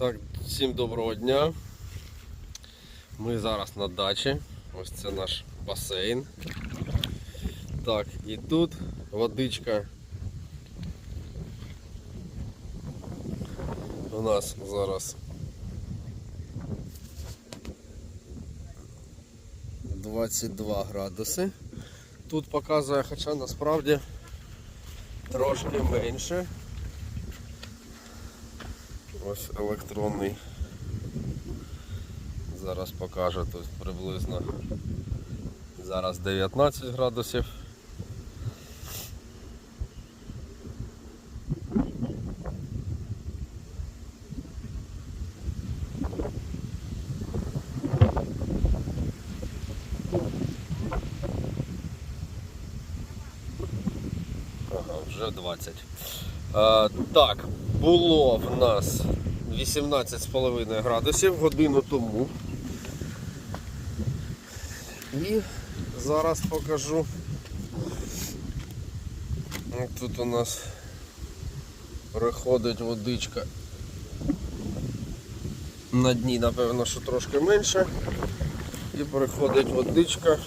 Так, всім доброго дня. Ми зараз на дачі. Ось це наш басейн. Так, і тут водичка. У нас зараз 22 градуси. Тут показує, хоча насправді трошки менше. Ось електронний. Зараз покаже тут приблизно зараз 19 градусів. Ага, вже 20. А, так, було в нас 18,5 градусів годину тому. І зараз покажу. Тут у нас приходить водичка. На дні, напевно, що трошки менше. І приходить водичка.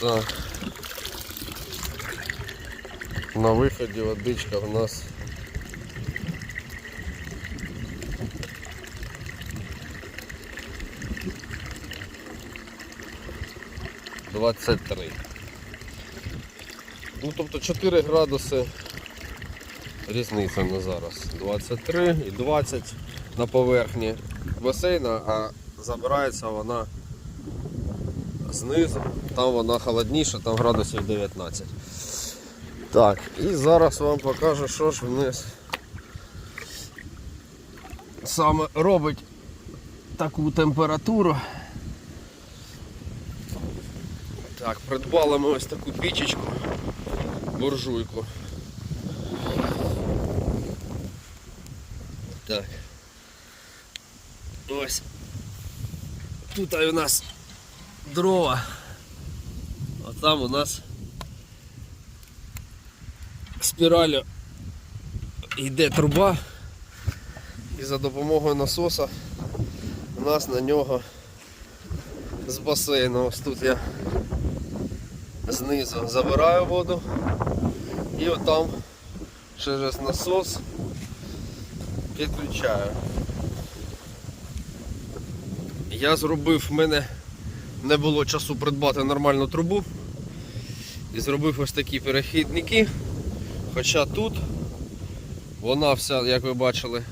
Так. На виході водичка в нас Двадцять три. Ну тобто 4 градуси різниця на зараз. 23 і 20 на поверхні басейна, а забирається вона знизу, там вона холодніша, там градусів 19. Так, і зараз вам покажу, що ж вниз саме робить таку температуру. Так, придбали ми ось таку пічечку, буржуйку. Так. Ось. Тут у нас дрова. А там у нас спіралю йде труба і за допомогою насоса у нас на нього з басейну. Ось тут я знизу забираю воду і отам через насос підключаю. Я зробив, в мене не було часу придбати нормальну трубу і зробив ось такі перехідники. Хоча тут вона вся, як ви бачили,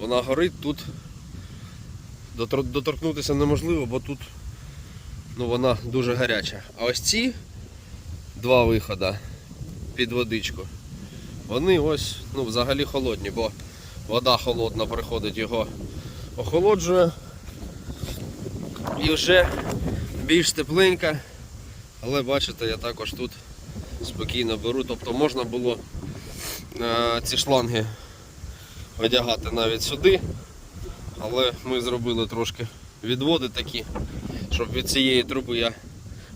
вона горить, тут доторкнутися неможливо, бо тут ну, вона дуже гаряча. А ось ці два виходи під водичку, вони ось ну, взагалі холодні, бо вода холодна приходить, його охолоджує. І вже більш тепленька, але бачите, я також тут спокійно беру. Тобто можна було е, ці шланги одягати навіть сюди, але ми зробили трошки відводи такі, щоб від цієї труби я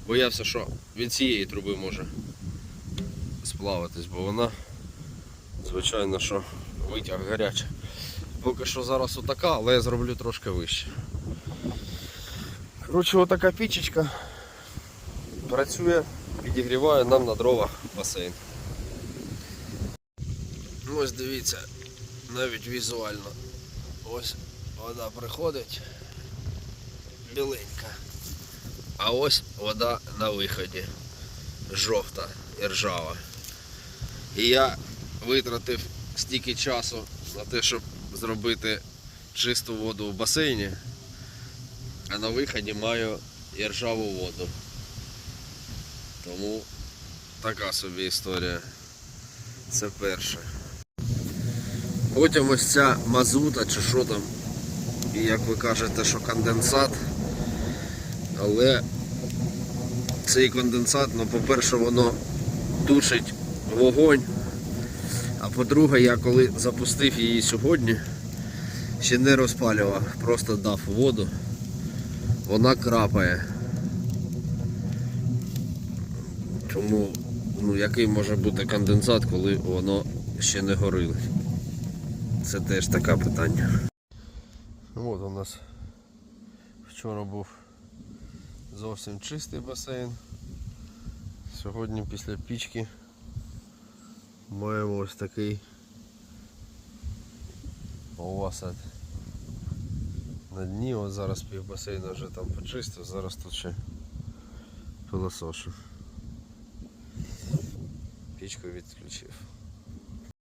боявся, що від цієї труби може сплавитись, бо вона, звичайно, що витяг гаряча. Поки що зараз отака, але я зроблю трошки вище. Коротше, отака пічечка працює, підігріває нам на дровах басейн. Ось дивіться, навіть візуально. Ось вода приходить біленька. А ось вода на виході. Жовта і ржава. І я витратив стільки часу на те, щоб зробити чисту воду в басейні, а на виході маю і ржаву воду. Тому така собі історія. Це перше. Потім ось ця мазута чи що там, і як ви кажете, що конденсат. Але цей конденсат, ну по-перше, воно душить вогонь. А по-друге, я коли запустив її сьогодні, ще не розпалював, просто дав воду, вона крапає. Тому ну, який може бути конденсат, коли воно ще не горили. Це теж таке питання. От у нас вчора був зовсім чистий басейн. Сьогодні після пічки маємо ось такий овасад на дні. От зараз пів басейну вже там почистив, зараз тут ще пилосошу. Пічку відключив.